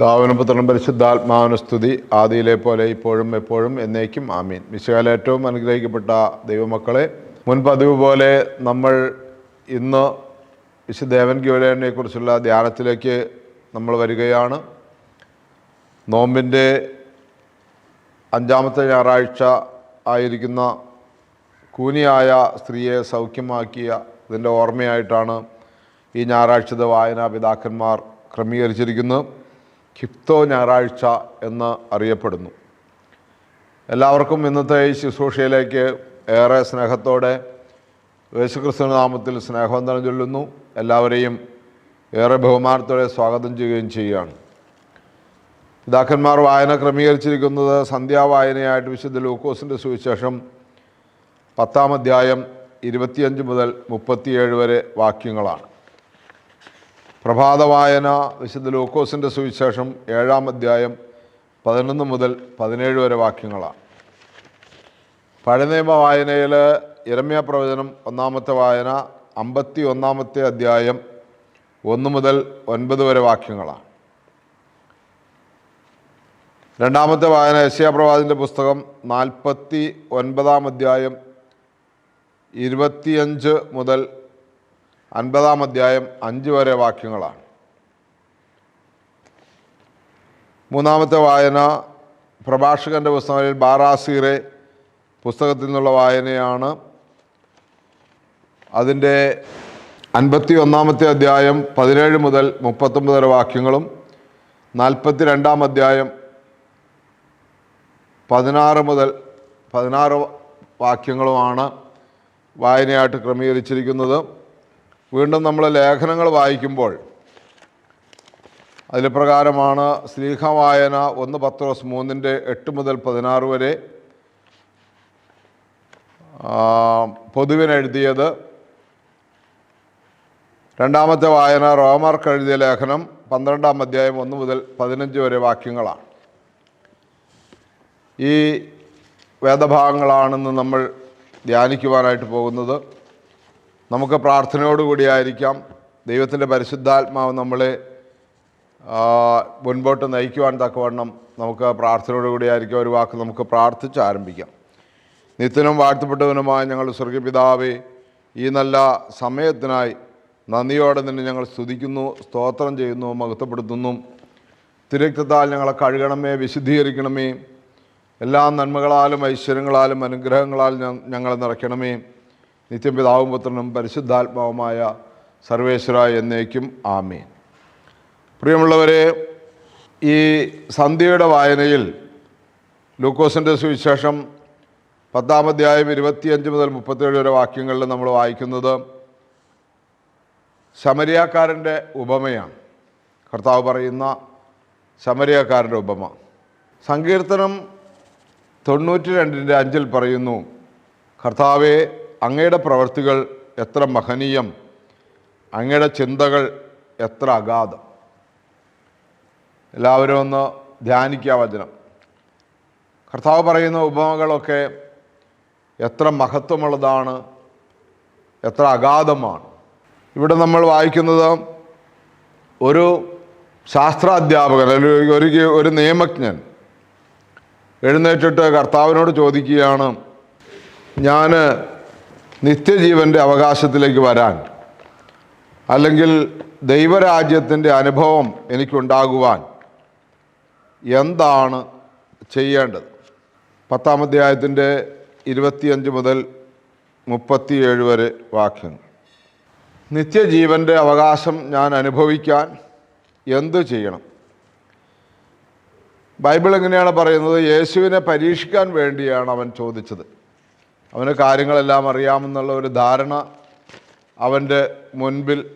ദാവനപുത്രനും പരിശുദ്ധാത്മാവിന് സ്തുതി. ആദിയിലെ പോലെ ഇപ്പോഴും എപ്പോഴും എന്നേക്കും ആമീൻ. വിശകാല ഏറ്റവും അനുഗ്രഹിക്കപ്പെട്ട ദൈവമക്കളെ മുൻ പതിവ് പോലെ നമ്മൾ ഇന്ന് വിശുദ്ധേവൻ ദേവൻ ഗോലേനെ കുറിച്ചുള്ള ധ്യാനത്തിലേക്ക് നമ്മൾ വരികയാണ്. നോമ്പിന്റെ അഞ്ചാമത്തെ ഞായറാഴ്ച ആയിരിക്കുന്ന കൂനിയായ സ്ത്രീയെ സൗഖ്യമാക്കിയ ഇതിന്റെ ഓർമ്മയായിട്ടാണ് ഈ ഞായറാഴ്ചത്തെ വായനാ പിതാക്കന്മാർ ക്രമീകരിച്ചിരിക്കുന്നത്. ഖിപ്തോ ഞായറാഴ്ച എന്ന് അറിയപ്പെടുന്നു. എല്ലാവർക്കും ഇന്നത്തെ ഈ ശുശ്രൂഷയിലേക്ക് ഏറെ സ്നേഹത്തോടെ യേശുക്രിസ്തു നാമത്തിൽ സ്നേഹവന്ദനം ചൊല്ലുന്നു. എല്ലാവരെയും ഏറെ ബഹുമാനത്തോടെ സ്വാഗതം ചെയ്യുകയും ചെയ്യുകയാണ്. പിതാക്കന്മാർ വായന ക്രമീകരിച്ചിരിക്കുന്നത് സന്ധ്യാവായനയായിട്ട് വിശുദ്ധ ലൂക്കോസിന്റെ സുവിശേഷം പത്താം അധ്യായം ഇരുപത്തിയഞ്ച് മുതൽ മുപ്പത്തിയേഴ് വരെ വാക്യങ്ങളാണ്. പ്രഭാത വായന വിശുദ്ധ ലൂക്കോസിന്റെ സുവിശേഷം ഏഴാം അധ്യായം പതിനൊന്ന് മുതൽ പതിനേഴ് വരെ വാക്യങ്ങളാണ്. പഴനിയമ വായനയിൽ ഇരമ്യ പ്രവചനം ഒന്നാമത്തെ വായന അമ്പത്തി ഒന്നാമത്തെ അധ്യായം ഒന്ന് മുതൽ ഒൻപത് വരെ വാക്യങ്ങളാണ്. രണ്ടാമത്തെ വായന യശയ പ്രവാചിന്റെ പുസ്തകം നാൽപ്പത്തി ഒൻപതാം അധ്യായം ഇരുപത്തിയഞ്ച് മുതൽ അൻപതാം അധ്യായം അഞ്ച് വരെ വാക്യങ്ങളാണ്. മൂന്നാമത്തെ വായന പ്രഭാഷകന്റെ പുസ്തകങ്ങളിൽ ബാറാസീറെ പുസ്തകത്തിൽ നിന്നുള്ള വായനയാണ്. അതിന്റെ അൻപത്തി ഒന്നാമത്തെ അധ്യായം പതിനേഴ് മുതൽ മുപ്പത്തൊമ്പത് വരെ വാക്യങ്ങളും നാൽപ്പത്തി രണ്ടാം അധ്യായം പതിനാറ് മുതൽ പതിനാറ് വാക്യങ്ങളുമാണ് വായനയായിട്ട് ക്രമീകരിച്ചിരിക്കുന്നത്. വീണ്ടും നമ്മൾ ലേഖനങ്ങൾ വായിക്കുമ്പോൾ അതിൽ പ്രകാരമാണ് സ്ലീഹ വായന ഒന്ന് പത്രോസ് മൂന്നിന്റെ എട്ട് മുതൽ പതിനാറ് വരെ പൊതുവിനെഴുതിയത്. രണ്ടാമത്തെ വായന റോമാർക്ക് എഴുതിയ ലേഖനം പന്ത്രണ്ടാം അധ്യായം ഒന്ന് മുതൽ പതിനഞ്ച് വരെ വാക്യങ്ങളാണ്. ഈ വേദഭാഗങ്ങളാണെന്ന് നമ്മൾ ധ്യാനിക്കുവാനായിട്ട് പോകുന്നത്. നമുക്ക് പ്രാർത്ഥനയോടുകൂടിയായിരിക്കാം. ദൈവത്തിന്റെ പരിശുദ്ധാത്മാവ് നമ്മളെ മുൻപോട്ട് നയിക്കുവാൻ തക്കവണ്ണം നമുക്ക് പ്രാർത്ഥനയോടുകൂടിയായിരിക്കും. ഒരു വാക്ക് നമുക്ക് പ്രാർത്ഥിച്ച് ആരംഭിക്കാം. നിത്യനും വാഴ്ത്തപ്പെട്ടവനുമായ ഞങ്ങൾ സ്വർഗപിതാവേ ഈ നല്ല സമയത്തിനായി നന്ദിയോടെ നിന്നെ ഞങ്ങൾ സ്തുതിക്കുന്നു സ്തോത്രം ചെയ്യുന്നു മഹത്വപ്പെടുത്തുന്നു. തിരക്തത്താൽ ഞങ്ങളെ കഴുകണമേ വിശുദ്ധീകരിക്കണമേ. എല്ലാ നന്മകളാലും ഐശ്വര്യങ്ങളാലും അനുഗ്രഹങ്ങളാലും ഞങ്ങളെ നിറയ്ക്കണമേ. നിത്യം പിതാവും പുത്രനും പരിശുദ്ധാത്മാവുമായ സർവേശ്വര എന്നേക്കും ആമീൻ. പ്രിയമുള്ളവരെ ഈ സന്ധ്യയുടെ വായനയിൽ ലൂക്കോസിന്റെ സുവിശേഷം പത്താം അധ്യായം ഇരുപത്തിയഞ്ച് മുതൽ മുപ്പത്തേഴ് വരെ വാക്യങ്ങളിൽ നമ്മൾ വായിക്കുന്നത് ശമരിയാക്കാരന്റെ ഉപമയാണ്. കർത്താവ് പറയുന്ന ശമരിയാക്കാരന്റെ ഉപമ. സങ്കീർത്തനം തൊണ്ണൂറ്റി രണ്ടിന്റെ അഞ്ചിൽ പറയുന്നു കർത്താവെ അങ്ങയുടെ പ്രവൃത്തികൾ എത്ര മഹനീയം അങ്ങയുടെ ചിന്തകൾ എത്ര അഗാധം. എല്ലാവരും ഒന്ന് ധ്യാനിക്കുക വചനം. കർത്താവ് പറയുന്ന ഉപമകളൊക്കെ എത്ര മഹത്വമുള്ളതാണ് എത്ര അഗാധമാണ്. ഇവിടെ നമ്മൾ വായിക്കുന്നത് ഒരു ശാസ്ത്രാധ്യാപകൻ അല്ലെങ്കിൽ ഒരു ഒരു നിയമജ്ഞൻ എഴുന്നേറ്റിട്ട് കർത്താവിനോട് ചോദിക്കുകയാണ് ഞാൻ നിത്യജീവന്റെ അവകാശത്തിലേക്ക് വരാൻ അല്ലെങ്കിൽ ദൈവരാജ്യത്തിന്റെ അനുഭവം എനിക്കുണ്ടാകുവാൻ എന്താണ് ചെയ്യേണ്ടത്? പത്താം അധ്യായത്തിന്റെ ഇരുപത്തിയഞ്ച് മുതൽ മുപ്പത്തിയേഴ് വരെ വാക്യങ്ങൾ. നിത്യജീവന്റെ അവകാശം ഞാൻ അനുഭവിക്കാൻ എന്തു ചെയ്യണം? ബൈബിൾ എങ്ങനെയാണ് പറയുന്നത്? യേശുവിനെ പരീക്ഷിക്കാൻ വേണ്ടിയാണ് അവൻ ചോദിച്ചത്. അവന് കാര്യങ്ങളെല്ലാം അറിയാമെന്നുള്ള ഒരു ധാരണ അവന്റെ മുൻപിൽ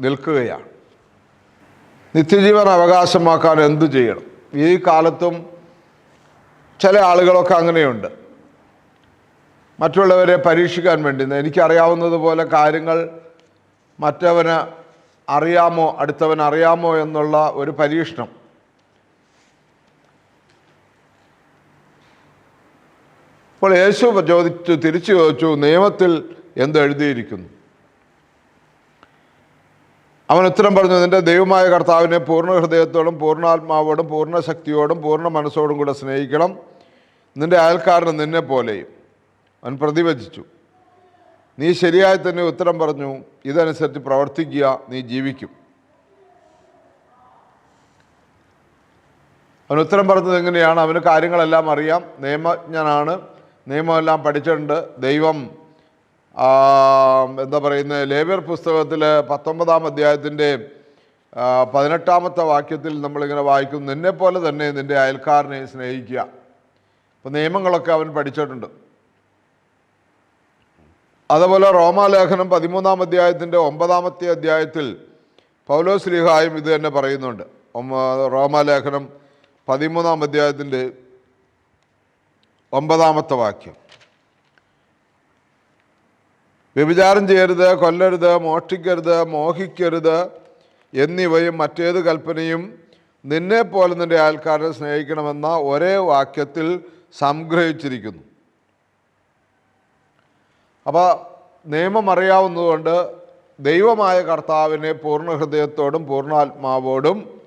നിൽക്കുകയാണ്. നിത്യജീവൻ അവകാശമാക്കാൻ എന്തു ചെയ്യണം? ഈ കാലത്തും ചില ആളുകളൊക്കെ അങ്ങനെയുണ്ട്. മറ്റുള്ളവരെ പരീക്ഷിക്കാൻ വേണ്ടി. എനിക്കറിയാവുന്നതുപോലെ കാര്യങ്ങൾ മറ്റവന് അറിയാമോ അടുത്തവൻ അറിയാമോ എന്നുള്ള ഒരു പരീക്ഷണം അപ്പോൾ യേശു ചോദിച്ചു തിരിച്ചു ചോദിച്ചു നിയമത്തിൽ എന്ത് എഴുതിയിരിക്കുന്നു? അവൻ ഉത്തരം പറഞ്ഞു നിന്റെ ദൈവമായ കർത്താവിനെ പൂർണ ഹൃദയത്തോടും പൂർണാത്മാവോടും പൂർണ ശക്തിയോടും പൂർണ മനസ്സോടും കൂടെ സ്നേഹിക്കണം. നിന്റെ അയൽക്കാരന് നിന്നെ പോലെയും. അവൻ പ്രതിവചിച്ചു. നീ ശരിയായി തന്നെ ഉത്തരം പറഞ്ഞു. ഇതനുസരിച്ച് പ്രവർത്തിക്കുക നീ ജീവിക്കും. അവൻ ഉത്തരം പറഞ്ഞത് എങ്ങനെയാണ്? അവന് കാര്യങ്ങളെല്ലാം അറിയാം. നിയമജ്ഞനാണ്. നിയമമെല്ലാം പഠിച്ചിട്ടുണ്ട്. ദൈവം എന്താ പറയുന്നത് ലേബർ പുസ്തകത്തിൽ പത്തൊമ്പതാം അധ്യായത്തിന്റെ പതിനെട്ടാമത്തെ വാക്യത്തിൽ നമ്മളിങ്ങനെ വായിക്കും. നിന്നെ പോലെ തന്നെ നിന്റെ അയൽക്കാരനെ സ്നേഹിക്കുക. അപ്പോൾ നിയമങ്ങളൊക്കെ അവൻ പഠിച്ചിട്ടുണ്ട്. അതുപോലെ റോമാലേഖനം പതിമൂന്നാം അധ്യായത്തിന്റെ ഒമ്പതാമത്തെ അധ്യായത്തിൽ പൗലോസ് ലിഹായും ഇത് തന്നെ പറയുന്നുണ്ട്. റോമാലേഖനം പതിമൂന്നാം അധ്യായത്തിന്റെ ഒമ്പതാമത്തെ വാക്യം. വ്യഭിചാരം ചെയ്യരുത് കൊല്ലരുത് മോഷ്ടിക്കരുത് മോഹിക്കരുത് എന്നിവയും മറ്റേത് കൽപ്പനയും നിന്നെ പോലെ നിന്റെ ആൾക്കാരെ സ്നേഹിക്കണമെന്ന ഒരേ വാക്യത്തിൽ സംഗ്രഹിച്ചിരിക്കുന്നു. അപ്പോൾ നിയമം അറിയാവുന്നതുകൊണ്ട് ദൈവമായ കർത്താവിനെ പൂർണ ഹൃദയത്തോടും പൂർണാത്മാവോടും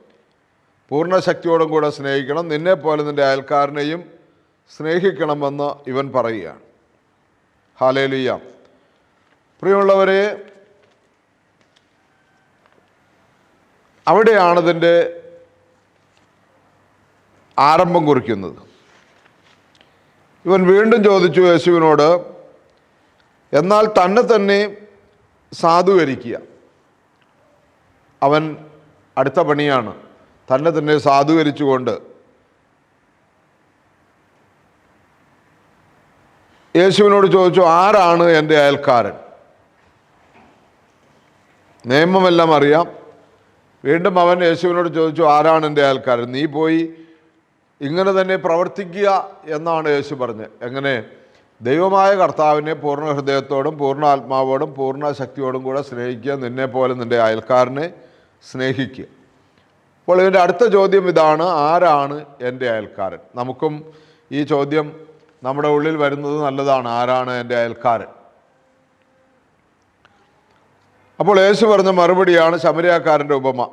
പൂർണ ശക്തിയോടും കൂടെ സ്നേഹിക്കണം. നിന്നെ പോലെ നിന്റെ അയൽക്കാരനെയും സ്നേഹിക്കണമെന്ന് ഇവൻ പറയുകയാണ്. ഹാലേലുയ്യ പ്രിയമുള്ളവരെ അവിടെയാണതിന്റെ ആരംഭം കുറിക്കുന്നത്. ഇവൻ വീണ്ടും ചോദിച്ചു യേശുവിനോട് എന്നാൽ തന്നെ തന്നെ സാധൂകരിക്കുക അവൻ അടുത്ത പണിയാണ്. തന്നെ തന്നെ സാധൂകരിച്ചുകൊണ്ട് യേശുവിനോട് ചോദിച്ചു ആരാണ് എന്റെ അയൽക്കാരൻ? നിയമമെല്ലാം അറിയാം. വീണ്ടും അവൻ യേശുവിനോട് ചോദിച്ചു ആരാണ് എന്റെ അയൽക്കാരൻ? നീ പോയി ഇങ്ങനെ തന്നെ പ്രവർത്തിക്കുക എന്നാണ് യേശു പറഞ്ഞത്. എങ്ങനെ? ദൈവമായ കർത്താവിനെ പൂർണ ഹൃദയത്തോടും പൂർണ ആത്മാവോടും പൂർണ ശക്തിയോടും കൂടെ സ്നേഹിക്കുക നിന്നെ പോലെ നിന്റെ അയൽക്കാരനെ സ്നേഹിക്കുക. അപ്പോൾ ഇതിന്റെ അടുത്ത ചോദ്യം ഇതാണ് ആരാണ് എന്റെ അയൽക്കാരൻ? നമുക്കും ഈ ചോദ്യം നമ്മുടെ ഉള്ളിൽ വരുന്നത് നല്ലതാണ്. ആരാണ് എന്റെ അയൽക്കാരൻ? അപ്പോൾ യേശു പറഞ്ഞ മറുപടിയാണ് ശമരിയാക്കാരന്റെ ഉപമ.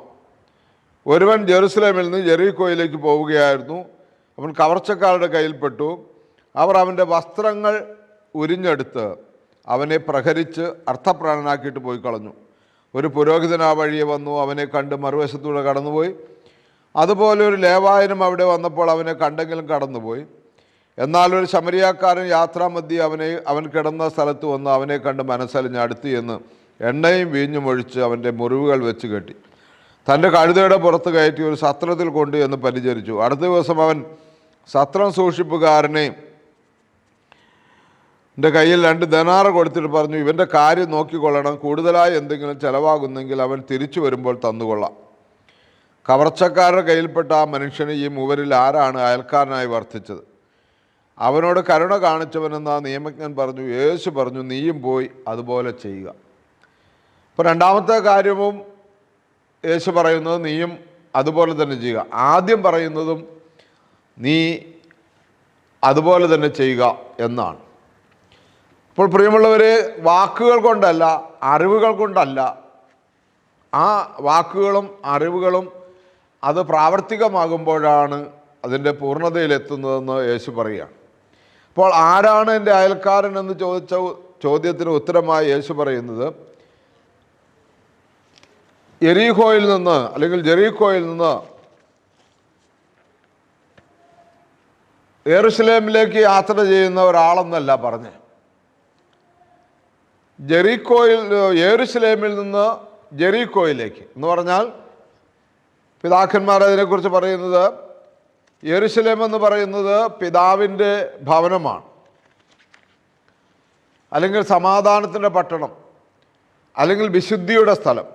ഒരുവൻ ജെറുസലേമിൽ നിന്ന് ജെറീക്കോയിലേക്ക് പോവുകയായിരുന്നു. അവൻ കവർച്ചക്കാരുടെ കയ്യിൽപ്പെട്ടു. അവർ അവന്റെ വസ്ത്രങ്ങൾ ഉരിഞ്ഞെടുത്ത് അവനെ പ്രഹരിച്ച് അർത്ഥപ്രാണനാക്കിയിട്ട് പോയി കളഞ്ഞു ഒരു പുരോഹിതൻ ആ വഴിയെ വന്നു. അവനെ കണ്ട് മറുവശത്തൂടെ കടന്നുപോയി. അതുപോലെ ഒരു ലേവായനും അവിടെ വന്നപ്പോൾ അവനെ കണ്ടെങ്കിലും കടന്നുപോയി. എന്നാൽ ഒരു ശമരിയാക്കാരൻ യാത്രാമധ്യ അവനെ അവൻ കിടന്ന സ്ഥലത്ത് വന്ന് അവനെ കണ്ട് മനസ്സലിഞ്ഞ് അടുത്ത് ചെന്ന് എണ്ണയും വീഞ്ഞും ഒഴിച്ച് അവന്റെ മുറിവുകൾ വെച്ച് കെട്ടി. തന്റെ കഴുതയുടെ പുറത്ത് കയറ്റി ഒരു സത്രത്തിൽ കൊണ്ട് എന്ന് പരിചരിച്ചു. അടുത്ത ദിവസം അവൻ സത്രം സൂക്ഷിപ്പുകാരനെ എന്റെ കയ്യിൽ രണ്ട് ധനാറ് കൊടുത്തിട്ട് പറഞ്ഞു ഇവന്റെ കാര്യം നോക്കിക്കൊള്ളണം. കൂടുതലായി എന്തെങ്കിലും ചിലവാകുന്നെങ്കിൽ അവൻ തിരിച്ചു വരുമ്പോൾ തന്നുകൊള്ളാം. കവർച്ചക്കാരുടെ കയ്യിൽപ്പെട്ട ആ മനുഷ്യന് ഈ മൂവരിൽ ആരാണ് അയൽക്കാരനായി വർത്തിച്ചത്? അവനോട് കരുണ കാണിച്ചവനെന്ന് ആ നിയമജ്ഞൻ പറഞ്ഞു യേശു പറഞ്ഞു നീയും പോയി അതുപോലെ ചെയ്യുക. ഇപ്പോൾ രണ്ടാമത്തെ കാര്യവും യേശു പറയുന്നത് നീയും അതുപോലെ തന്നെ ചെയ്യുക. ആദ്യം പറയുന്നതും നീ അതുപോലെ തന്നെ ചെയ്യുക എന്നാണ്. അപ്പോൾ പ്രിയമുള്ളവർ വാക്കുകൾ കൊണ്ടല്ല അറിവുകൾ കൊണ്ടല്ല ആ വാക്കുകളും അറിവുകളും അത് പ്രാവർത്തികമാകുമ്പോഴാണ് അതിന്റെ പൂർണതയിലെത്തുന്നതെന്ന് യേശു പറയുകയാണ്. അപ്പോൾ ആരാണ് എന്റെ അയൽക്കാരൻ എന്ന് ചോദിച്ച ചോദ്യത്തിന് ഉത്തരമായി യേശു പറയുന്നത് എരീഹോയിൽ നിന്ന് അല്ലെങ്കിൽ ജെറീഖോയിൽ നിന്ന് എറുസലേമിലേക്ക് യാത്ര ചെയ്യുന്ന ഒരാളെന്നല്ല പറഞ്ഞ്. ജെറീക്കോയിൽ ഏറുസലേമിൽ നിന്ന് ജെറീക്കോയിലേക്ക് എന്ന് പറഞ്ഞാൽ പിതാക്കന്മാർ അതിനെക്കുറിച്ച് പറയുന്നത് യെരുശലേം എന്ന് പറയുന്നത് പിതാവിന്റെ ഭവനമാണ്. അല്ലെങ്കിൽ സമാധാനത്തിന്റെ പട്ടണം. അല്ലെങ്കിൽ വിശുദ്ധിയുടെ സ്ഥലം.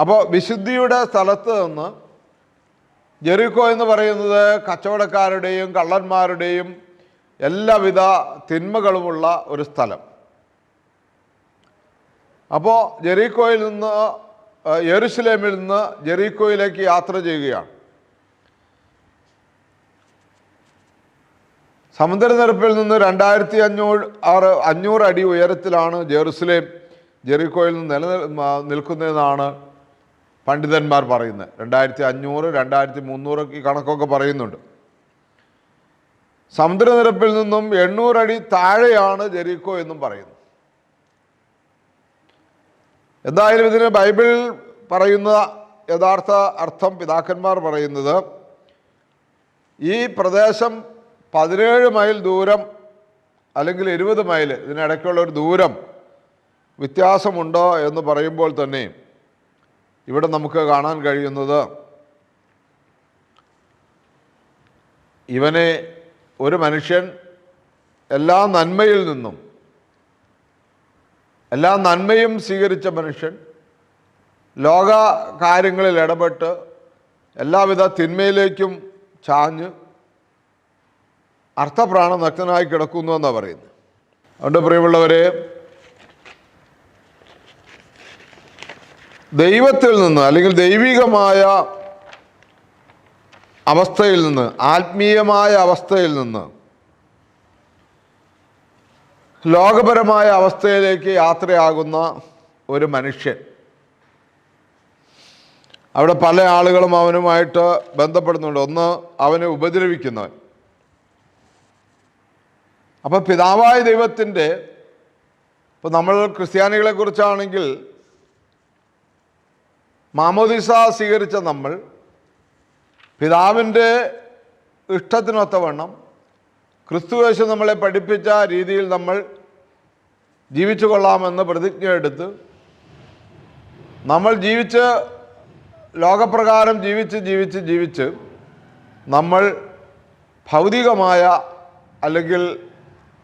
അപ്പോൾ വിശുദ്ധിയുടെ സ്ഥലത്ത് നിന്ന് ജെറിക്കോ എന്ന് പറയുന്നത് കച്ചവടക്കാരുടെയും കള്ളന്മാരുടെയും എല്ലാവിധ തിന്മകളുമുള്ള ഒരു സ്ഥലം. അപ്പോൾ ജെറിക്കോയിൽ നിന്ന് ആ, നിന്ന് ജെറിക്കോയിലേക്ക് യാത്ര ചെയ്യുകയാണ്. സമുദ്രനിരപ്പിൽ നിന്ന് രണ്ടായിരത്തി അഞ്ഞൂറ് ആറ് അഞ്ഞൂറ് അടി ഉയരത്തിലാണ് ജെറുസലേം ജെറിക്കോയിൽ നിന്ന് നിലനിൽ നിൽക്കുന്നതെന്നാണ് പണ്ഡിതന്മാർ പറയുന്നത്. രണ്ടായിരത്തി അഞ്ഞൂറ് രണ്ടായിരത്തി മുന്നൂറ് ഈ കണക്കൊക്കെ പറയുന്നുണ്ട്. സമുദ്രനിരപ്പിൽ നിന്നും എണ്ണൂറടി താഴെയാണ് ജെറിക്കോ എന്നും പറയുന്നു എന്തായാലും ഇതിന് ബൈബിൾ പറയുന്ന യഥാർത്ഥ അർത്ഥം പിതാക്കന്മാർ പറയുന്നത് ഈ പ്രദേശം പതിനേഴ് മൈൽ ദൂരം അല്ലെങ്കിൽ ഇരുപത് മൈൽ ഇതിനിടയ്ക്കുള്ള ഒരു ദൂരം വ്യത്യാസമുണ്ടോ എന്ന് പറയുമ്പോൾ തന്നെ ഇവിടെ നമുക്ക് കാണാൻ കഴിയുന്നത് ഇവനെ ഒരു മനുഷ്യൻ എല്ലാ നന്മയിൽ നിന്നും എല്ലാ നന്മയും സ്വീകരിച്ച മനുഷ്യൻ ലോക കാര്യങ്ങളിൽ ഇടപെട്ട് എല്ലാവിധ തിന്മയിലേക്കും ചാഞ്ഞ് അർത്ഥപ്രാണ നഗ്നനായി കിടക്കുന്നു എന്നാണ് പറയുന്നത്. അതുകൊണ്ട് പ്രിയമുള്ളവരെ ദൈവത്തിൽ നിന്ന് അല്ലെങ്കിൽ ദൈവികമായ അവസ്ഥയിൽ നിന്ന് ആത്മീയമായ അവസ്ഥയിൽ നിന്ന് ലോകപരമായ അവസ്ഥയിലേക്ക് യാത്രയാകുന്ന ഒരു മനുഷ്യൻ. അവിടെ പല ആളുകളും അവനുമായിട്ട് ബന്ധപ്പെടുന്നുണ്ട്. ഒന്ന് അവനെ ഉപദ്രവിക്കുന്നവൻ. അപ്പോൾ പിതാവായ ദൈവത്തിന്റെ ഇപ്പോൾ നമ്മൾ ക്രിസ്ത്യാനികളെ കുറിച്ചാണെങ്കിൽ മാമോദിസ സ്വീകരിച്ച നമ്മൾ പിതാവിന്റെ ഇഷ്ടത്തിനൊത്തവണ്ണം ക്രിസ്തുവേഷം നമ്മളെ പഠിപ്പിച്ച രീതിയിൽ നമ്മൾ ജീവിച്ചു കൊള്ളാമെന്ന് പ്രതിജ്ഞയെടുത്ത് നമ്മൾ ജീവിച്ച് ലോകപ്രകാരം ജീവിച്ച് ജീവിച്ച് ജീവിച്ച് നമ്മൾ ഭൗതികമായ അല്ലെങ്കിൽ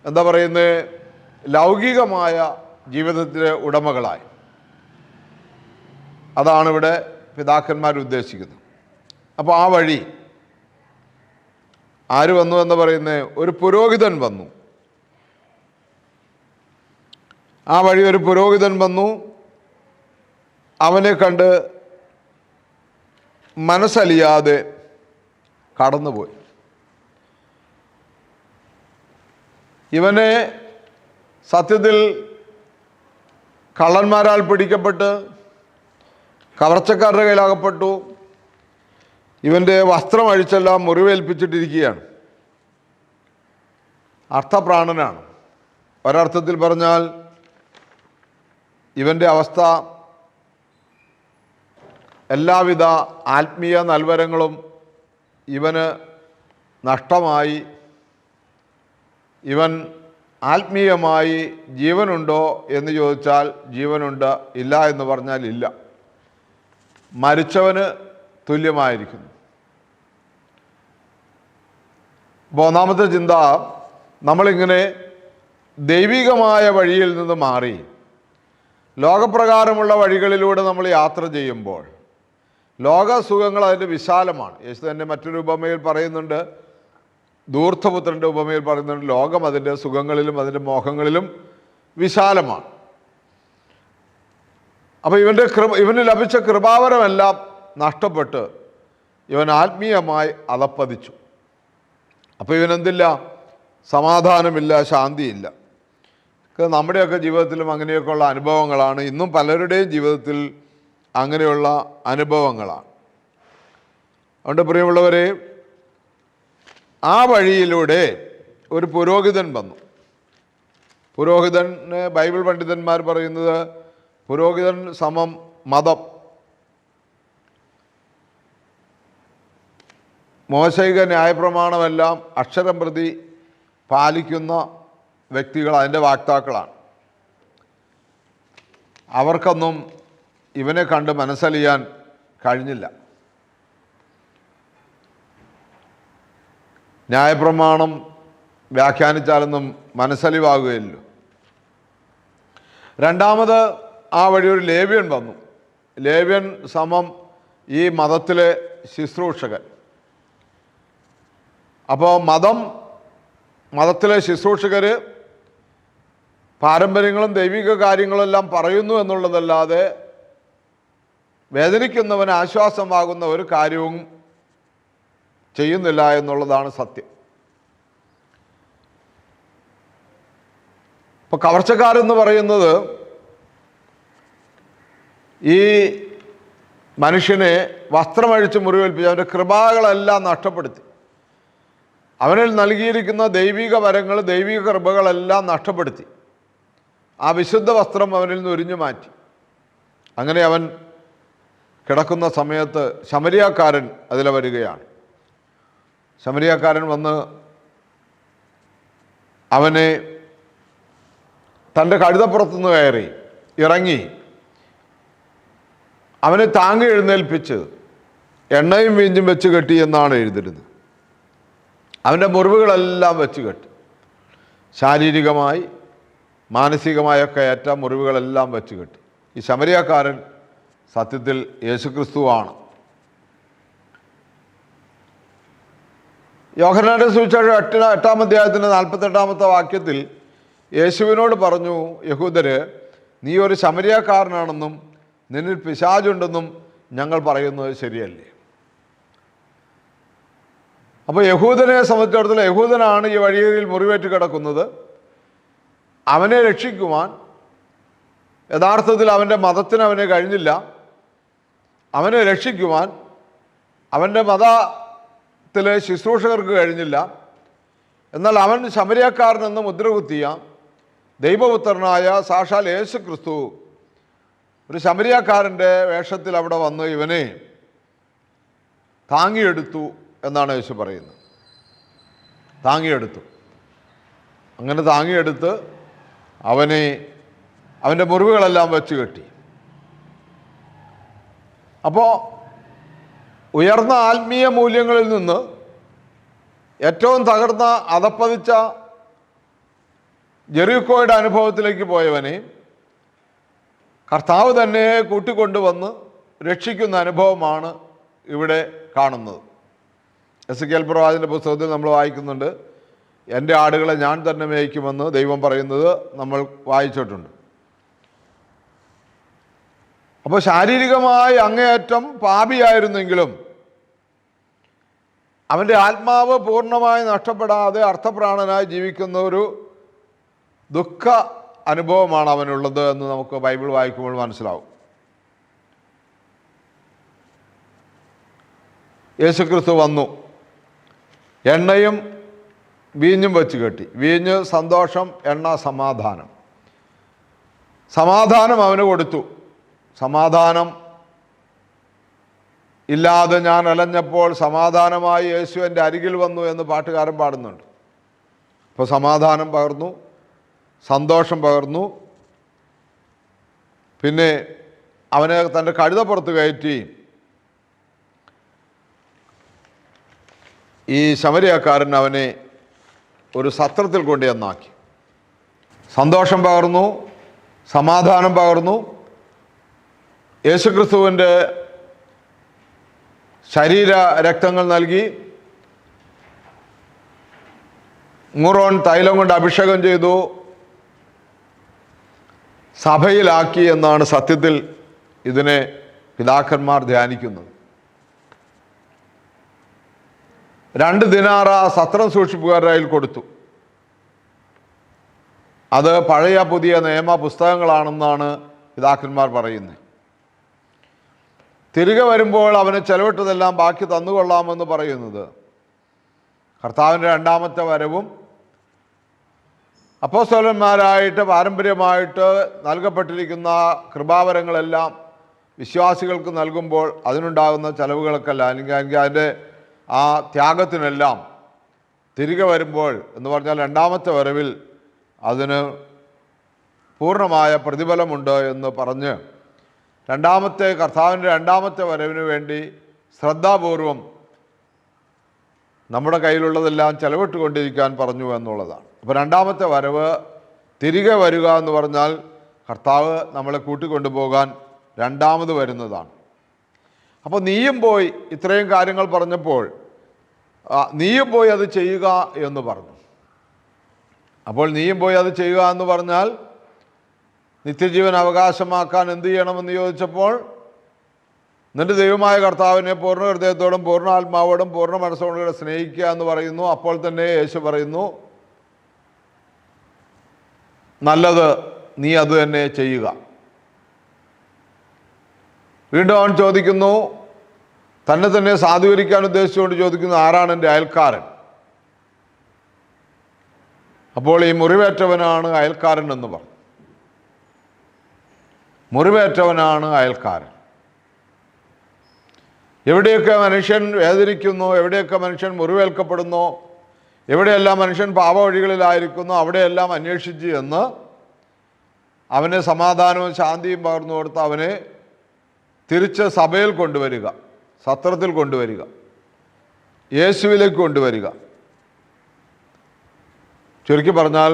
എന്താ പറയുന്നത് ലൗകികമായ ജീവിതത്തിലെ ഉടമകളായി. അതാണ് ഇവിടെ പിതാക്കന്മാർ ഉദ്ദേശിക്കുന്നത്. അപ്പോൾ ആ വഴി ആര് വന്നു എന്ന് പറയുന്നത് ഒരു പുരോഹിതൻ വന്നു. ആ വഴി ഒരു പുരോഹിതൻ വന്നു. അവനെ കണ്ട് മനസ്സലിയാതെ കടന്നുപോയി. ഇവനെ സത്യത്തിൽ കള്ളന്മാരാൽ പിടിക്കപ്പെട്ട് കവർച്ചക്കാരുടെ കയ്യിലകപ്പെട്ടു ഇവന്റെ വസ്ത്രം അഴിച്ചെല്ലാം മുറിവേൽപ്പിച്ചിട്ടിരിക്കുകയാണ്. അർത്ഥപ്രാണനാണ്. ഒരർത്ഥത്തിൽ പറഞ്ഞാൽ ഇവന്റെ അവസ്ഥ എല്ലാവിധ ആത്മീയ നൽവരങ്ങളും ഇവന് നഷ്ടമായി ഇവൻ ആത്മീയമായി ജീവനുണ്ടോ എന്ന് ചോദിച്ചാൽ ജീവനുണ്ട് ഇല്ല എന്ന് പറഞ്ഞാൽ ഇല്ല. മരിച്ചവന് തുല്യമായിരിക്കുന്നു. അപ്പോൾ ഒന്നാമത്തെ ചിന്ത നമ്മളിങ്ങനെ ദൈവികമായ വഴിയിൽ നിന്ന് മാറി ലോകപ്രകാരമുള്ള വഴികളിലൂടെ നമ്മൾ യാത്ര ചെയ്യുമ്പോൾ ലോകസുഖങ്ങൾ അതിന്റെ വിശാലമാണ്. യേശു തന്നെ മറ്റൊരു ഉപമയിൽ പറയുന്നുണ്ട് ധൂർത്തപുത്രന്റെ ഉപമയിൽ പറയുന്നുണ്ട് ലോകം അതിന്റെ സുഖങ്ങളിലും അതിന്റെ മോഹങ്ങളിലും വിശാലമാണ്. അപ്പോൾ ഇവന്റെ കൃപ ഇവന് ലഭിച്ച കൃപാവരമെല്ലാം നഷ്ടപ്പെട്ട് ഇവൻ ആത്മീയമായി അതപ്പതിച്ചു അപ്പോൾ ഇവനെന്തില്ല? സമാധാനമില്ല ശാന്തിയില്ല. നമ്മുടെയൊക്കെ ജീവിതത്തിലും അങ്ങനെയൊക്കെയുള്ള അനുഭവങ്ങളാണ്. ഇന്നും പലരുടെയും ജീവിതത്തിൽ അങ്ങനെയുള്ള അനുഭവങ്ങളാണ്. അതുകൊണ്ട് പ്രിയമുള്ളവരെ ആ വഴിയിലൂടെ ഒരു പുരോഹിതൻ വന്നു. പുരോഹിതന് ബൈബിൾ പണ്ഡിതന്മാർ പറയുന്നത് പുരോഹിതൻ സമം മതം. മോശൈക ന്യായപ്രമാണമെല്ലാം അക്ഷരം പ്രതി പാലിക്കുന്ന വ്യക്തികൾ അതിന്റെ വാക്താക്കളാണ്. അവർക്കൊന്നും ഇവനെ കണ്ട് മനസ്സലിയാൻ കഴിഞ്ഞില്ല. ന്യായപ്രമാണം വ്യാഖ്യാനിച്ചാലൊന്നും മനസ്സലിവാകുകയില്ലല്ലോ രണ്ടാമത് ആ വഴി ഒരു ലേവ്യൻ വന്നു. ലേവ്യൻ സമം ഈ മതത്തിലെ ശുശ്രൂഷകൻ. അപ്പോൾ മതം മതത്തിലെ ശുശ്രൂഷകർ പാരമ്പര്യങ്ങളും ദൈവിക കാര്യങ്ങളെല്ലാം പറയുന്നു എന്നുള്ളതല്ലാതെ വേദനിക്കുന്നവന് ആശ്വാസമാകുന്ന ഒരു കാര്യവും ചെയ്യുന്നില്ല എന്നുള്ളതാണ് സത്യം. ഇപ്പോൾ കവർച്ചക്കാരെന്ന് പറയുന്നത് ഈ മനുഷ്യനെ വസ്ത്രമഴിച്ച് മുറിവേൽപ്പിച്ച് അവന്റെ കൃപകളെല്ലാം നഷ്ടപ്പെടുത്തി. അവനിൽ നൽകിയിരിക്കുന്ന ദൈവിക വരങ്ങൾ ദൈവിക കൃപകളെല്ലാം നഷ്ടപ്പെടുത്തി. ആ വിശുദ്ധ വസ്ത്രം അവനിൽ നിന്ന് ഉരിഞ്ഞു മാറ്റി. അങ്ങനെ അവൻ കിടക്കുന്ന സമയത്ത് ശമരിയാക്കാരൻ അതിലെ വരികയാണ് ശമരിയാക്കാരൻ വന്ന് അവനെ തന്റെ കഴുതപ്പുറത്തുനിന്ന് കയറി ഇറങ്ങി. അവനെ താങ്ങി എഴുന്നേൽപ്പിച്ച് എണ്ണയും വീഞ്ഞും വെച്ച് കെട്ടി എന്നാണ് എഴുതിരുന്നത് അവന്റെ മുറിവുകളെല്ലാം വെച്ച് കെട്ടി. ശാരീരികമായി മാനസികമായൊക്കെ ഏറ്റ മുറിവുകളെല്ലാം വെച്ച് കെട്ടി. ഈ ശമരിയാക്കാരൻ സത്യത്തിൽ യേശുക്രിസ്തുവാണ്. യോഹനാന്റെ സുവിശേഷം എട്ടിന എട്ടാം അധ്യായത്തിന്റെ നാൽപ്പത്തെട്ടാമത്തെ വാക്യത്തിൽ യേശുവിനോട് പറഞ്ഞു യഹൂദര് നീ ഒരു ശമരിയാക്കാരനാണെന്നും നിന്നിൽ പിശാചുണ്ടെന്നും ഞങ്ങൾ പറയുന്നത് ശരിയല്ലേ? അപ്പോൾ യഹൂദനെ സംബന്ധിച്ചിടത്തോളം യഹൂദനാണ് ഈ വഴിയേരിയിൽ മുറിവേറ്റ് കിടക്കുന്നത്. അവനെ രക്ഷിക്കുവാൻ യഥാർത്ഥത്തിൽ അവന്റെ മതത്തിന് അവനെ കഴിഞ്ഞില്ല. അവനെ രക്ഷിക്കുവാൻ അവന്റെ മതത്തിലെ ശുശ്രൂഷകർക്ക് കഴിഞ്ഞില്ല. എന്നാൽ അവൻ ശമരിയക്കാരനെന്ന് മുദ്രകുത്തിയ ദൈവപുത്രനായ സാക്ഷാൽ യേശു ക്രിസ്തു ഒരു ശമരിയക്കാരന്റെ വേഷത്തിൽ അവിടെ വന്ന് ഇവനെ താങ്ങിയെടുത്തു എന്നാണ് യേശു പറയുന്നത്. താങ്ങിയെടുത്തു. അങ്ങനെ താങ്ങിയെടുത്ത് അവനെ അവന്റെ മുറിവുകളെല്ലാം വെച്ച് കെട്ടി അപ്പോൾ ഉയർന്ന ആത്മീയ മൂല്യങ്ങളിൽ നിന്ന് ഏറ്റവും തകർന്ന അതപ്പതിച്ച ജെറിക്കോയുടെ അനുഭവത്തിലേക്ക് പോയവനെ കർത്താവ് തന്നെ കൂട്ടിക്കൊണ്ടുവന്ന് രക്ഷിക്കുന്ന അനുഭവമാണ് ഇവിടെ കാണുന്നത്. എസ് കെ എൽ പ്രവാചന്റെ പുസ്തകത്തിൽ നമ്മൾ വായിക്കുന്നുണ്ട് എന്റെ ആടുകളെ ഞാൻ തന്നെ മേയ്ക്കുമെന്ന് ദൈവം പറയുന്നത് നമ്മൾ വായിച്ചിട്ടുണ്ട്. അപ്പോൾ ശാരീരികമായി അങ്ങേയറ്റം പാപിയായിരുന്നെങ്കിലും അവന്റെ ആത്മാവ് പൂർണമായി നഷ്ടപ്പെടാതെ അർത്ഥപ്രാണനായി ജീവിക്കുന്ന ഒരു ദുഃഖ അനുഭവമാണ് അവനുള്ളത് എന്ന് നമുക്ക് ബൈബിൾ വായിക്കുമ്പോൾ മനസ്സിലാവും. യേശുക്രിസ്തു വന്നു. എണ്ണയും വീഞ്ഞും വെച്ച് കെട്ടി. വീഞ്ഞ് സന്തോഷം എണ്ണ സമാധാനം. സമാധാനം അവന് കൊടുത്തു. സമാധാനം ഇല്ലാതെ ഞാൻ അലഞ്ഞപ്പോൾ സമാധാനമായി യേശു എന്റെ അരികിൽ വന്നു എന്ന് പാട്ടുകാരൻ പാടുന്നുണ്ട്. അപ്പോൾ സമാധാനം പകർന്നു സന്തോഷം പകർന്നു. പിന്നെ അവനെ തന്റെ കഴുതപ്പുറത്ത് കയറ്റി. ഈ ശമരിയക്കാരൻ അവനെ ഒരു സത്രത്തിൽ കൊണ്ടുവന്നാക്കി. സന്തോഷം പകർന്നു സമാധാനം പകർന്നു. യേശുക്രിസ്തുവിന്റെ ശരീര രക്തങ്ങൾ നൽകി മുറോൺ തൈലം കൊണ്ട് അഭിഷേകം ചെയ്തു സഭയിലാക്കി എന്നാണ് സത്യത്തിൽ ഇതിനെ പിതാക്കന്മാർ ധ്യാനിക്കുന്നത്. രണ്ട് ദിനാറ സത്രം സൂക്ഷിപ്പുകാരുടെ കയ്യിൽ കൊടുത്തു. അത് പഴയ പുതിയ നിയമ പുസ്തകങ്ങളാണെന്നാണ് പിതാക്കന്മാർ പറയുന്നത്. തിരികെ വരുമ്പോൾ അവന് ചെലവിട്ടതെല്ലാം ബാക്കി തന്നുകൊള്ളാമെന്ന് പറയുന്നത്. കർത്താവിന്റെ രണ്ടാമത്തെ വരവും അപ്പോസ്തലന്മാരായിട്ട് പാരമ്പര്യമായിട്ട് നൽകപ്പെട്ടിരിക്കുന്ന കൃപാവരങ്ങളെല്ലാം വിശ്വാസികൾക്ക് നൽകുമ്പോൾ അതിനുണ്ടാകുന്ന ചെലവുകൾക്കല്ല അല്ലെങ്കിൽ അല്ലെങ്കിൽ അതിന്റെ ആ ത്യാഗത്തിനെല്ലാം തിരികെ വരുമ്പോൾ എന്ന് പറഞ്ഞാൽ രണ്ടാമത്തെ വരവിൽ അതിന് പൂർണമായ പ്രതിഫലമുണ്ട് എന്ന് പറഞ്ഞ് രണ്ടാമത്തെ കർത്താവിന്റെ രണ്ടാമത്തെ വരവിന് വേണ്ടി ശ്രദ്ധാപൂർവം നമ്മുടെ കയ്യിലുള്ളതെല്ലാം ചെലവിട്ടുകൊണ്ടിരിക്കാൻ പറഞ്ഞു എന്നുള്ളതാണ്. അപ്പോൾ രണ്ടാമത്തെ വരവ് തിരികെ വരിക എന്ന് പറഞ്ഞാൽ കർത്താവ് നമ്മളെ കൂട്ടിക്കൊണ്ടുപോകാൻ രണ്ടാമത് വരുന്നതാണ്. അപ്പോൾ നീയും പോയി ഇത്രയും കാര്യങ്ങൾ പറഞ്ഞപ്പോൾ നീയും പോയി അത് ചെയ്യുക എന്ന് പറഞ്ഞു. അപ്പോൾ നീയും പോയി അത് ചെയ്യുക എന്ന് പറഞ്ഞാൽ നിത്യജീവൻ അവകാശമാക്കാൻ എന്ത് ചെയ്യണമെന്ന് ചോദിച്ചപ്പോൾ നിന്റെ ദൈവമായ കർത്താവിനെ പൂർണ ഹൃദയത്തോടും പൂർണ ആത്മാവോടും പൂർണ മനസ്സോടും കൂടെ സ്നേഹിക്കുക എന്ന് പറയുന്നു. അപ്പോൾ തന്നെ യേശു പറയുന്നു നല്ലത് നീ അത് തന്നെ ചെയ്യുക. വീണ്ടും അവൻ ചോദിക്കുന്നു തന്നെ തന്നെ സാധൂകരിക്കാൻ ഉദ്ദേശിച്ചുകൊണ്ട് ചോദിക്കുന്നു ആരാണ് എന്റെ അയൽക്കാരൻ? അപ്പോൾ ഈ മുറിവേറ്റവനാണ് അയൽക്കാരൻ എന്ന് പറഞ്ഞു. മുറിവേറ്റവനാണ് അയൽക്കാരൻ. എവിടെയൊക്കെ മനുഷ്യൻ വേദനിക്കുന്നു എവിടെയൊക്കെ മനുഷ്യൻ മുറിവേൽക്കപ്പെടുന്നു എവിടെയെല്ലാം മനുഷ്യൻ പാപവഴികളിലായിരിക്കുന്നു അവിടെയെല്ലാം അന്വേഷിച്ച് എന്ന് അവന് സമാധാനവും ശാന്തിയും പകർന്നു കൊടുത്ത് അവനെ തിരിച്ച് സഭയിൽ കൊണ്ടുവരിക സത്രത്തിൽ കൊണ്ടുവരിക യേശുവിലേക്ക് കൊണ്ടുവരിക. ചുരുക്കി പറഞ്ഞാൽ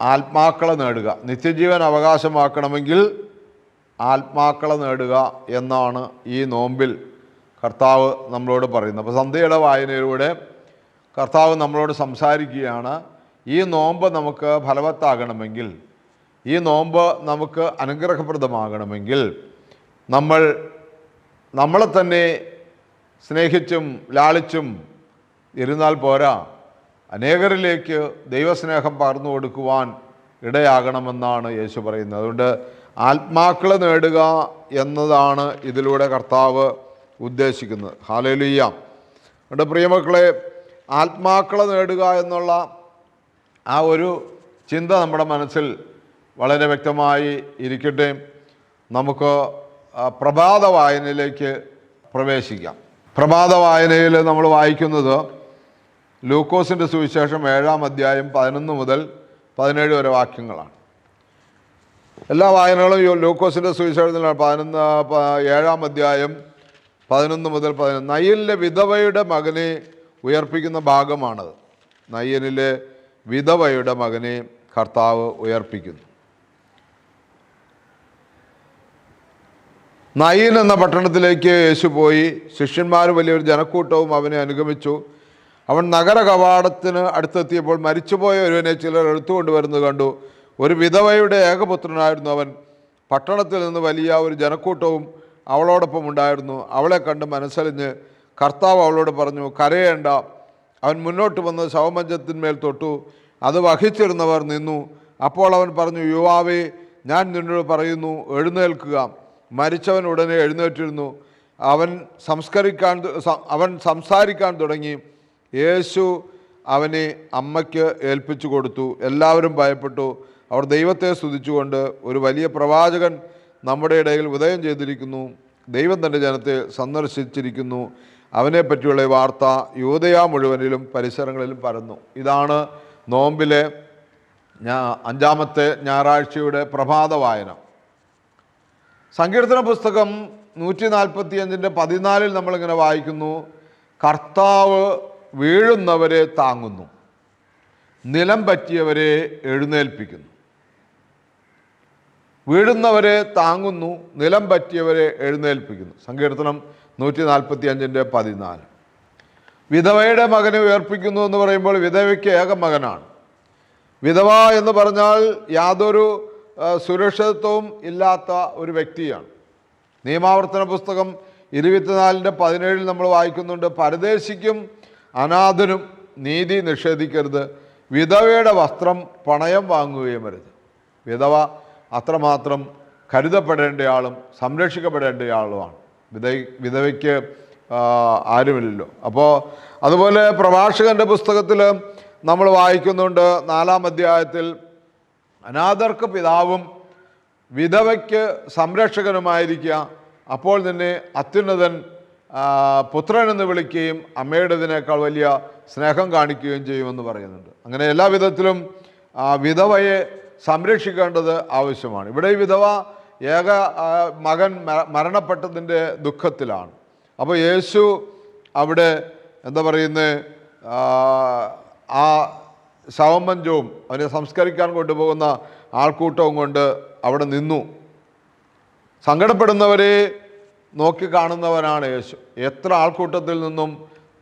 ആത്മാക്കളെ നേടുക നിത്യജീവൻ അവകാശമാക്കണമെങ്കിൽ ആത്മാക്കളെ നേടുക എന്നാണ് ഈ നോമ്പിൽ കർത്താവ് നമ്മളോട് പറയുന്നത്. അപ്പോൾ സന്ധ്യയുടെ വായനയിലൂടെ കർത്താവ് നമ്മളോട് സംസാരിക്കുകയാണ് ഈ നോമ്പ് നമുക്ക് ഫലവത്താകണമെങ്കിൽ ഈ നോമ്പ് നമുക്ക് അനുഗ്രഹപ്രദമാകണമെങ്കിൽ നമ്മൾ നമ്മളെ തന്നെ സ്നേഹിച്ചും ലാളിച്ചും ഇരുന്നാൽ പോരാ. അനേകരിലേക്ക് ദൈവസ്നേഹം പകർന്നു കൊടുക്കുവാൻ ഇടയാകണമെന്നാണ് യേശു പറയുന്നത്. അതുകൊണ്ട് ആത്മാക്കളെ നേടുക എന്നതാണ് ഇതിലൂടെ കർത്താവ് ഉദ്ദേശിക്കുന്നത്. ഹാലലുയ്യ എന്റെ പ്രിയമക്കളെ ആത്മാക്കളെ നേടുക എന്നുള്ള ആ ഒരു ചിന്ത നമ്മുടെ മനസ്സിൽ വളരെ വ്യക്തമായി ഇരിക്കട്ടെ. നമുക്ക് പ്രഭാത വായനയിലേക്ക് പ്രവേശിക്കാം. പ്രഭാത വായനയിൽ നമ്മൾ വായിക്കുന്നത് ലൂക്കോസിന്റെ സുവിശേഷം ഏഴാം അധ്യായം പതിനൊന്ന് മുതൽ പതിനേഴ് വരെ വാക്യങ്ങളാണ്. എല്ലാ വായനകളും ലൂക്കോസിന്റെ സുവിശേഷത്തിലാണ്. പതിനൊന്ന് ഏഴാം അധ്യായം പതിനൊന്ന് മുതൽ പതിനൊന്ന്. നയ്യനിലെ വിധവയുടെ മകനെ ഉയർപ്പിക്കുന്ന ഭാഗമാണത് നയ്യനിലെ വിധവയുടെ മകനെ കർത്താവ് ഉയർപ്പിക്കുന്നു. നയീൻ എന്ന പട്ടണത്തിലേക്ക് യേശു പോയി. ശിഷ്യന്മാർ വലിയൊരു ജനക്കൂട്ടവും അവനെ അനുഗമിച്ചു. അവൻ നഗര കവാടത്തിന് അടുത്തെത്തിയപ്പോൾ മരിച്ചുപോയ ഒരുവനെ ചിലർ എടുത്തുകൊണ്ടുവരുന്നത് കണ്ടു. ഒരു വിധവയുടെ ഏകപുത്രനായിരുന്നു അവൻ. പട്ടണത്തിൽ നിന്ന് വലിയ ഒരു ജനക്കൂട്ടവും അവളോടൊപ്പം ഉണ്ടായിരുന്നു. അവളെ കണ്ട് മനസ്സലിഞ്ഞ് കർത്താവ് അവളോട് പറഞ്ഞു കരയേണ്ട. അവൻ മുന്നോട്ട് വന്ന് ശവമഞ്ചത്തിന്മേൽ തൊട്ടു. അത് വഹിച്ചിരുന്നവർ നിന്നു. അപ്പോൾ അവൻ പറഞ്ഞു യുവാവേ ഞാൻ നിന്നോട് പറയുന്നു എഴുന്നേൽക്കുക. മരിച്ചവൻ ഉടനെ എഴുന്നേറ്റിരുന്നു. അവൻ സംസ്കരിക്കാൻ അവൻ സംസാരിക്കാൻ തുടങ്ങി. യേശു അവനെ അമ്മയ്ക്ക് ഏൽപ്പിച്ചു കൊടുത്തു. എല്ലാവരും ഭയപ്പെട്ടു. അവർ ദൈവത്തെ സ്തുതിച്ചുകൊണ്ട് ഒരു വലിയ പ്രവാചകൻ നമ്മുടെ ഇടയിൽ ഉദയം ചെയ്തിരിക്കുന്നു. ദൈവം തന്റെ ജനത്തെ സന്ദർശിച്ചിരിക്കുന്നു. അവനെ പറ്റിയുള്ള വാർത്ത യൂതയ മുഴുവനിലും പരിസരങ്ങളിലും പരന്നു. ഇതാണ് നോമ്പിലെ അഞ്ചാമത്തെ ഞായറാഴ്ചയുടെ പ്രഭാത വായന. സങ്കീർത്തന പുസ്തകം നൂറ്റി നാൽപ്പത്തി അഞ്ചിന്റെ പതിനാലിൽ നമ്മളിങ്ങനെ വായിക്കുന്നു. കർത്താവ് വീഴുന്നവരെ താങ്ങുന്നു. നിലം പറ്റിയവരെ എഴുന്നേൽപ്പിക്കുന്നു. വീഴുന്നവരെ താങ്ങുന്നു നിലം പറ്റിയവരെ എഴുന്നേൽപ്പിക്കുന്നു. സങ്കീർത്തനം നൂറ്റി നാൽപ്പത്തി അഞ്ചിന്റെ പതിനാല്. വിധവയുടെ മകനെ ഉയർപ്പിക്കുന്നു എന്ന് പറയുമ്പോൾ വിധവയ്ക്ക് ഏക മകനാണ്. വിധവ എന്ന് പറഞ്ഞാൽ യാതൊരു സുരക്ഷിതത്വവും ഇല്ലാത്ത ഒരു വ്യക്തിയാണ്. നിയമാവർത്തന പുസ്തകം ഇരുപത്തിനാലിന്റെ പതിനേഴിൽ നമ്മൾ വായിക്കുന്നുണ്ട് പരദേശിക്കും അനാഥനും നീതി നിഷേധിക്കരുത്. വിധവയുടെ വസ്ത്രം പണയം വാങ്ങുകയും വരുത് വിധവ അത്രമാത്രം കരുതപ്പെടേണ്ടയാളും സംരക്ഷിക്കപ്പെടേണ്ടയാളുമാണ് വിധ വിധവയ്ക്ക് ആരുമില്ലല്ലോ. അപ്പോൾ അതുപോലെ പ്രഭാഷകന്റെ പുസ്തകത്തിൽ നമ്മൾ വായിക്കുന്നുണ്ട് നാലാം അധ്യായത്തിൽ അനാഥർക്ക് പിതാവും വിധവയ്ക്ക് സംരക്ഷകനുമായിരിക്കുക. അപ്പോൾ തന്നെ അത്യുന്നതൻ പുത്രൻ എന്ന് വിളിക്കുകയും അമ്മയുടേതിനേക്കാൾ വലിയ സ്നേഹം കാണിക്കുകയും ചെയ്യുമെന്ന് പറയുന്നുണ്ട്. അങ്ങനെ എല്ലാ വിധത്തിലും വിധവയെ സംരക്ഷിക്കേണ്ടത് ആവശ്യമാണ്. ഇവിടെ വിധവ ഏക മകൻ മരണപ്പെട്ടതിന്റെ ദുഃഖത്തിലാണ്. അപ്പോൾ യേശു അവിടെ എന്താ പറയുന്നത് ആ ശവമഞ്ചവും അവനെ സംസ്കരിക്കാൻ കൊണ്ടുപോകുന്ന ആൾക്കൂട്ടവും കൊണ്ട് അവിടെ നിന്നു. സങ്കടപ്പെടുന്നവരെ നോക്കി കാണുന്നവനാണ് യേശു. എത്ര ആൾക്കൂട്ടത്തിൽ നിന്നും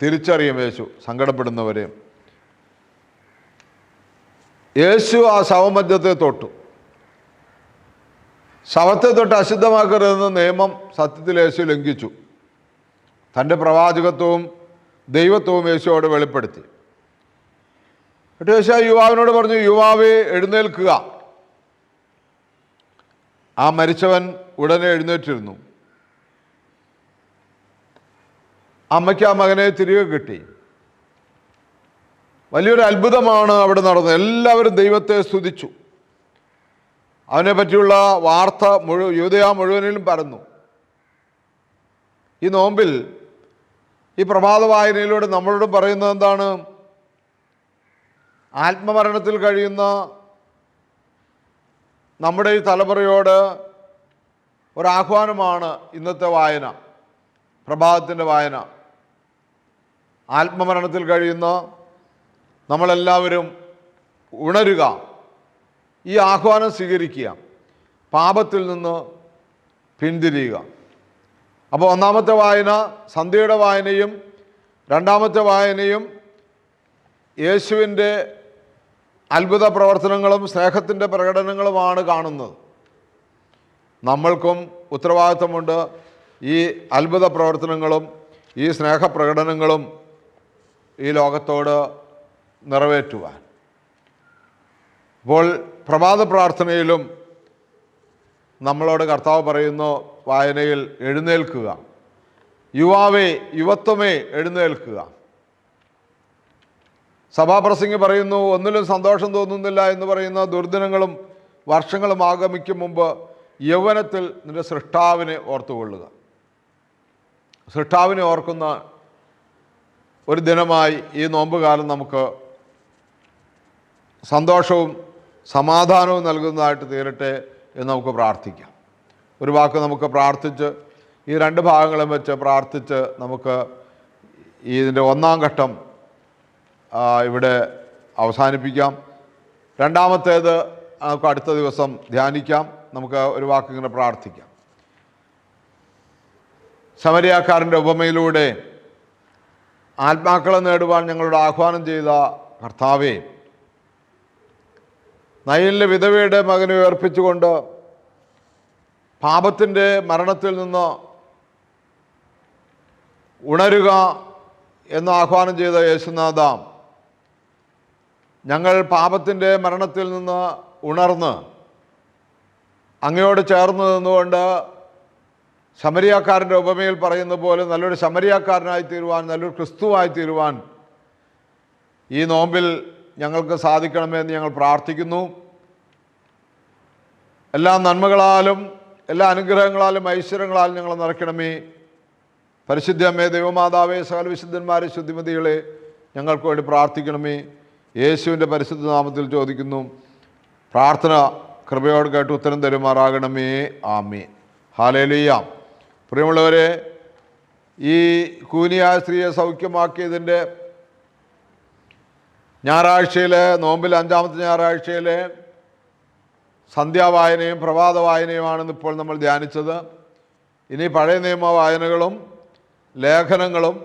തിരിച്ചറിയും യേശു സങ്കടപ്പെടുന്നവരെ യേശു ആ ശവമധ്യത്തെ തൊട്ടു. ശവത്തെ തൊട്ട് അശുദ്ധമാക്കരുതെന്ന നിയമം സത്യത്തിൽ യേശു ലംഘിച്ചു. തന്റെ പ്രവാചകത്വവും ദൈവത്വവും യേശുവോട് വെളിപ്പെടുത്തി. എന്നിട്ട് യേശു ആ യുവാവിനോട് പറഞ്ഞു യുവാവെ എഴുന്നേൽക്കുക. ആ മരിച്ചവൻ ഉടനെ എഴുന്നേറ്റിരുന്നു. അമ്മയ്ക്ക് ആ മകനെ തിരികെ കിട്ടി. വലിയൊരു അത്ഭുതമാണ് അവിടെ നടന്നത്. എല്ലാവരും ദൈവത്തെ സ്തുതിച്ചു. അവനെ പറ്റിയുള്ള വാർത്ത മുഴുവൻ യൂതയ മുഴുവനിലും പരന്നു. ഈ നോമ്പിൽ ഈ പ്രഭാത വായനയിലൂടെ നമ്മളോട് പറയുന്നത് എന്താണ്? ആത്മമരണത്തിൽ കഴിയുന്ന നമ്മുടെ ഈ തലമുറയോട് ഒരാഹ്വാനമാണ് ഇന്നത്തെ വായന പ്രഭാതത്തിന്റെ വായന. ആത്മമരണത്തിൽ കഴിയുന്ന നമ്മളെല്ലാവരും ഉണരുക. ഈ ആഹ്വാനം സ്വീകരിക്കുക. പാപത്തിൽ നിന്ന് പിന്തിരിയുക. അപ്പോൾ ഒന്നാമത്തെ വായന സന്ധ്യയുടെ വായനയും രണ്ടാമത്തെ വായനയും യേശുവിന്റെ അത്ഭുത പ്രവർത്തനങ്ങളും സ്നേഹത്തിന്റെ പ്രകടനങ്ങളുമാണ് കാണുന്നത്. നമ്മൾക്കും ഉത്തരവാദിത്വമുണ്ട് ഈ അത്ഭുത പ്രവർത്തനങ്ങളും ഈ സ്നേഹപ്രകടനങ്ങളും ഈ ലോകത്തോട് നിറവേറ്റുവാൻ. അപ്പോൾ പ്രഭാത പ്രാർത്ഥനയിലും നമ്മളോട് കർത്താവ് പറയുന്നു വായനയിൽ എഴുന്നേൽക്കുക. യുവാവേ യുവത്വമേ എഴുന്നേൽക്കുക. സഭാപ്രസംഗി പറയുന്നു ഒന്നിലും സന്തോഷം തോന്നുന്നില്ല എന്ന് പറയുന്ന ദുർദിനങ്ങളും വർഷങ്ങളും ആഗമിക്കും മുമ്പ് യൗവനത്തിൽ നിന്റെ സൃഷ്ടാവിനെ ഓർത്തുകൊള്ളുക. സൃഷ്ടാവിനെ ഓർക്കുന്ന ഒരു ദിനമായി ഈ നോമ്പുകാലം നമുക്ക് സന്തോഷവും സമാധാനവും നൽകുന്നതായിട്ട് തീരട്ടെ എന്ന് നമുക്ക് പ്രാർത്ഥിക്കാം. ഒരു വാക്ക് നമുക്ക് പ്രാർത്ഥിച്ച് ഈ രണ്ട് ഭാഗങ്ങളും വെച്ച് പ്രാർത്ഥിച്ച് നമുക്ക് ഇതിന്റെ ഒന്നാം ഘട്ടം ഇവിടെ അവസാനിപ്പിക്കാം. രണ്ടാമത്തേത് നമുക്ക് അടുത്ത ദിവസം ധ്യാനിക്കാം. നമുക്ക് ഒരു വാക്ക് ഇങ്ങനെ പ്രാർത്ഥിക്കാം. ശമരിയാക്കാരന്റെ ഉപമയിലൂടെ ആത്മാക്കളെ നേടുവാൻ ഞങ്ങളോട് ആഹ്വാനം ചെയ്ത കർത്താവേ നയലിലെ വിധവയുടെ മകനെ ഉയർപ്പിച്ചുകൊണ്ട് പാപത്തിന്റെ മരണത്തിൽ നിന്ന് ഉണരുക എന്ന് ആഹ്വാനം ചെയ്ത യേശുനാഥ ഞങ്ങൾ പാപത്തിന്റെ മരണത്തിൽ നിന്ന് ഉണർന്ന് അങ്ങയോട് ചേർന്ന് നിന്നുകൊണ്ട് ശമരിയാക്കാരന്റെ ഉപമയിൽ പറയുന്ന പോലെ നല്ലൊരു ശമരിയാക്കാരനായി തീരുവാൻ നല്ലൊരു ക്രിസ്തുവായി തീരുവാൻ ഈ നോമ്പിൽ ഞങ്ങൾക്ക് സാധിക്കണമെന്ന് ഞങ്ങൾ പ്രാർത്ഥിക്കുന്നു. എല്ലാ നന്മകളാലും എല്ലാ അനുഗ്രഹങ്ങളാലും ഐശ്വര്യങ്ങളാലും ഞങ്ങൾ നിറയ്ക്കണമേ. പരിശുദ്ധ അമ്മേ ദൈവമാതാവേ സകല വിശുദ്ധന്മാരെ ശുദ്ധിമതികളെ ഞങ്ങൾക്ക് വേണ്ടി പ്രാർത്ഥിക്കണമേ. യേശുവിന്റെ പരിശുദ്ധ നാമത്തിൽ ചോദിക്കുന്നു. പ്രാർത്ഥന കൃപയോട് കേട്ട് ഉത്തരം തരുമാറാകണമേ. ആമേ ഹാലേലിയാം പ്രിയമുള്ളവരെ ഈ കൂനിയായ സ്ത്രീയെ സൗഖ്യമാക്കിയതിന്റെ ഞായറാഴ്ചയിലെ നോമ്പിൽ അഞ്ചാമത്തെ ഞായറാഴ്ചയിൽ സന്ധ്യാവായനയും പ്രഭാത വായനയുമാണെന്ന് ഇപ്പോൾ നമ്മൾ ധ്യാനിച്ചത്. ഇനി പഴയ നിയമ വായനകളും ലേഖനങ്ങളും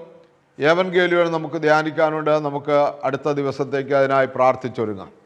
ഏവൻ നമുക്ക് ധ്യാനിക്കാനുണ്ട്. നമുക്ക് അടുത്ത ദിവസത്തേക്ക് അതിനായി പ്രാർത്ഥിച്ചൊരുങ്ങാം.